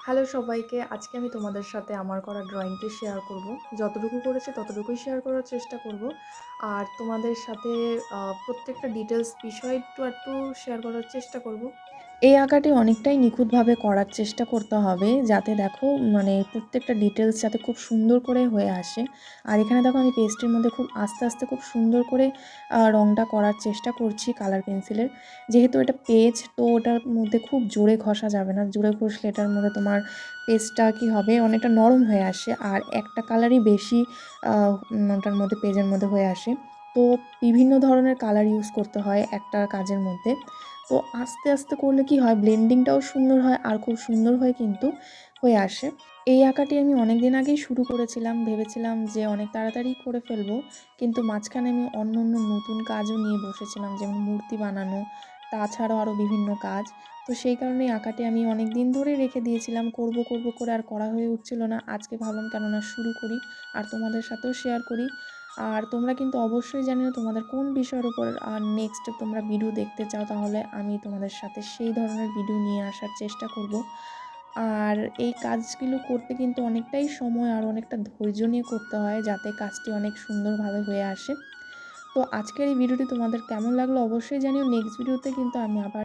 Hello সবাইকে, আজকে আমি তোমাদের সাথে আমার করা ড্রয়িংটি শেয়ার করব। যতটুকু করেছি ততটুকুই শেয়ার করার চেষ্টা করব। আর তোমাদের সাথে প্রত্যেকটা ডিটেলস বিষয় একটু একটু শেয়ার করার চেষ্টা করব। এই আঁকাটি অনেকটাই নিখুঁতভাবে করার চেষ্টা করতে হবে যাতে দেখো মানে প্রত্যেকটা ডিটেলস যাতে খুব সুন্দর করে হয়ে আসে। আর এখানে দেখো আমি পেস্টের মধ্যে খুব আস্তে আস্তে খুব সুন্দর করে রঙটা করার চেষ্টা করছি কালার পেন্সিলের যেহেতু এটা পেজ তো ওটার মধ্যে খুব জোরে ঘষা যাবে না। জোরে ঘষলে এটার মধ্যে তোমার পেজটা কি হবে? অনেকটা নরম হয়ে আসে। আর একটা কালারই বেশি ওটার মধ্যে পেজের মধ্যে হয়ে আসে। তো বিভিন্ন ধরনের কালার ইউজ করতে হয় একটা কাজের মধ্যে। তো আস্তে আস্তে করলে কি হয় ব্লেন্ডিংটাও সুন্দর হয় আর খুব সুন্দর হয়ে কিন্তু হয়ে আসে। এই আঁকাটি আমি অনেক দিন আগেই শুরু করেছিলাম, ভেবেছিলাম যে অনেক তাড়াতাড়ি করে ফেলব, কিন্তু মাঝখানে আমি অন্য অন্য নতুন কাজও নিয়ে বসেছিলাম, যেমন মূর্তি বানানো, তাছাড়াও আরও বিভিন্ন কাজ। তো সেই কারণে আঁকাটি আমি অনেক দিন ধরে রেখে দিয়েছিলাম, করব করব করে আর করা হয়ে উঠছিল না। আজকে ভাবলাম কেননা শুরু করি আর তোমাদের সাথেও শেয়ার করি। আর তোমরা কিন্তু অবশ্যই জানিও তোমাদের কোন বিষয়ের উপর, আর নেক্সট তোমরা ভিডিও দেখতে চাও, তাহলে আমি তোমাদের সাথে সেই ধরনের ভিডিও নিয়ে আসার চেষ্টা করব। আর এই কাজগুলো করতে কিন্তু অনেকটাই সময় আর অনেকটা ধৈর্য নিয়ে করতে হয়, যাতে কাজটি অনেক সুন্দরভাবে হয়ে আসে। তো আজকের এই ভিডিওটি তোমাদের কেমন লাগল অবশ্যই জানিও নেক্সট ভিডিওতে কিন্তু আমি আবার